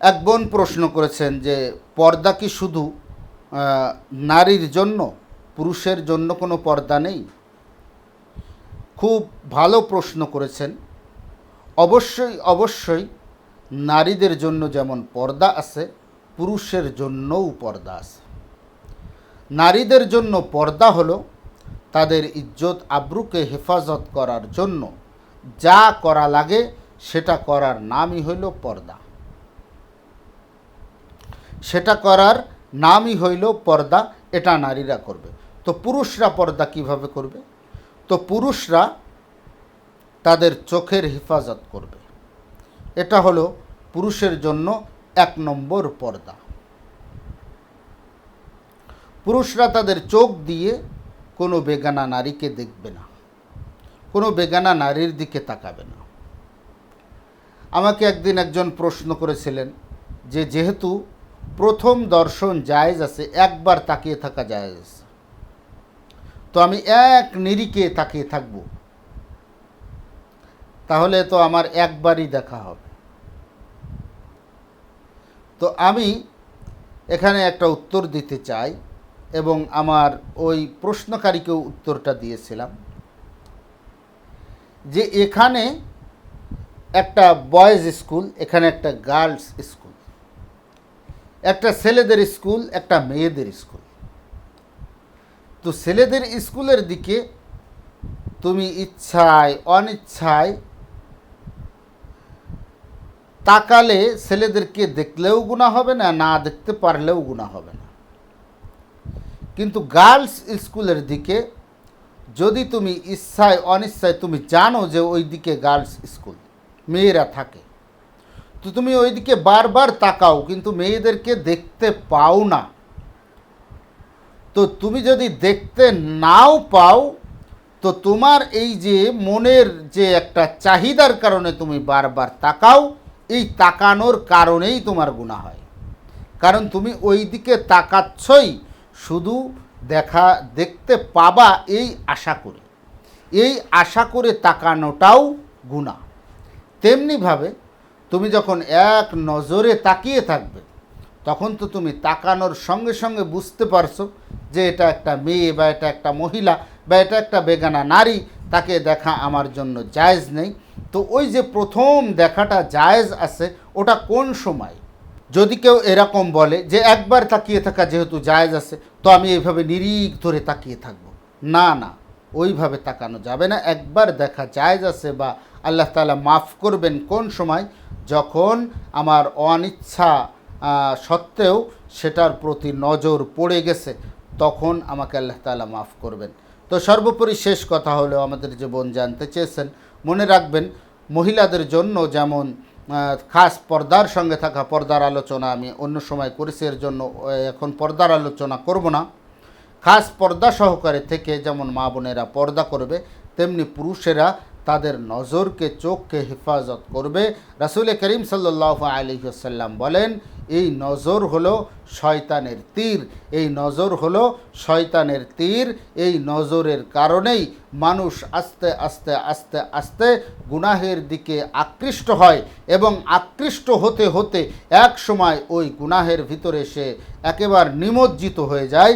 এক বোন প্রশ্ন করেছেন যে, পর্দা কি শুধু নারীর জন্য, পুরুষের জন্য কোনো পর্দা নেই? খুব ভালো প্রশ্ন করেছেন। অবশ্যই অবশ্যই নারীদের জন্য যেমন পর্দা আছে, পুরুষের জন্যও পর্দা আছে। নারীদের জন্য পর্দা হলো তাদের ইজ্জত, আব্রুকে হেফাজত করার জন্য যা করা লাগে সেটা করার নামই হইল পর্দা। সেটা করার নামই হইল পর্দা, এটা নারীরা করবে। তো পুরুষরা পর্দা কীভাবে করবে? তো পুরুষরা তাদের চোখের হেফাজত করবে। এটা হলো পুরুষের জন্য এক নম্বর পর্দা। পুরুষরা তাদের চোখ দিয়ে কোনো বেগানা নারীকে দেখবে না। কোনো বেগানা নারীর দিকে তাকাবে না। আমাকে একদিন একজন প্রশ্ন করেছিলেন যে যেহেতু প্রথম দর্শন জায়েজ আছে, একবার তাকিয়ে থাকা জায়েজ আছে। তো আমি এক নিরিকে তাকিয়ে থাকব। তাহলে তো আমার একবারই দেখা হবে। তো আমি এখানে একটা উত্তর দিতে চাই এবং আমার ওই প্রশ্নকারীকেও উত্তরটা দিয়েছিলাম যে এখানে একটা বয়েজ স্কুল এখানে একটা গার্লস স্কুল একটা ছেলেদের স্কুল, একটা মেয়েদের স্কুল। তো ছেলেদের স্কুলের দিকে তুমি ইচ্ছায়, অনিচ্ছায় তাকালে ছেলেদেরকে দেখলেও গুণা হবে না না দেখতে পারলেও গুণা হবে না। কিন্তু গার্লস স্কুলের দিকে যদি তুমি ইচ্ছায়, অনিচ্ছায় তুমি জানো যে ওই দিকে গার্লস স্কুল, মেয়েরা থাকে। তো তুমি ওইদিকে বারবার তাকাও, কিন্তু মেয়েদেরকে দেখতে পাও না। তো তুমি যদি দেখতে নাও পাও, তো তোমার এই যে মনের যে একটা চাহিদার কারণে তুমি বারবার তাকাও, এই তাকানোর কারণেই তোমার গুণা হয়। কারণ তুমি ওই দিকে তাকাচ্ছই, শুধু দেখা, দেখতে পাবা এই আশা করে। এই আশা করে তাকানোটাও গুণা তেমনিভাবে তুমি যখন এক নজরে তাকিয়ে থাকবে, তখন তো তুমি তাকানোর সঙ্গে সঙ্গে বুঝতে পারছ যে এটা একটা মেয়ে বা এটা একটা মহিলা বা এটা একটা বেগানা নারী, তাকে দেখা আমার জন্য জায়েজ নেই। তো ওই যে প্রথম দেখাটা জায়েজ আছে, ওটা কোন সময়? যদি কেউ এরকম বলে যে একবার তাকিয়ে থাকা যেহেতু জায়েজ আছে, তো আমি এইভাবে নিরিখ ধরে তাকিয়ে থাকব। না না, ওইভাবে তাকানো যাবে না। একবার দেখা জায়েজ আছে বা আল্লাহ তাআলা মাফ করবেন কোন সময়? যখন আমার অনিচ্ছা সত্ত্বেও সেটার প্রতি নজর পড়ে গেছে, তখন আমাকে আল্লাহ তালা মাফ করবেন। তো সর্বোপরি শেষ কথা হলো, আমাদের যে বোন জানতে চেয়েছেন। মনে রাখবেন, মহিলাদের জন্য যেমন খাস পর্দার সঙ্গে থাকা পর্দার আলোচনা আমি অন্য সময় করেছি, এর জন্য এখন পর্দার আলোচনা করব না। খাস পর্দা সহকারে থেকে যেমন মা বোনেরা পর্দা করবে, তেমনি পুরুষেরা তাদের নজরকে, চোখকে হেফাজত করবে। রাসুল করিম সাল্লাহ আলহিহাসাল্লাম বলেন, এই নজর হলো শয়তানের তীর। এই নজর হলো শয়তানের তীর। এই নজরের কারণেই মানুষ আস্তে আস্তে আস্তে আস্তে গুনাহের দিকে আকৃষ্ট হয় এবং আকৃষ্ট হতে হতে এক সময় ওই গুনাহের ভিতরে সে একেবারে নিমজ্জিত হয়ে যায়।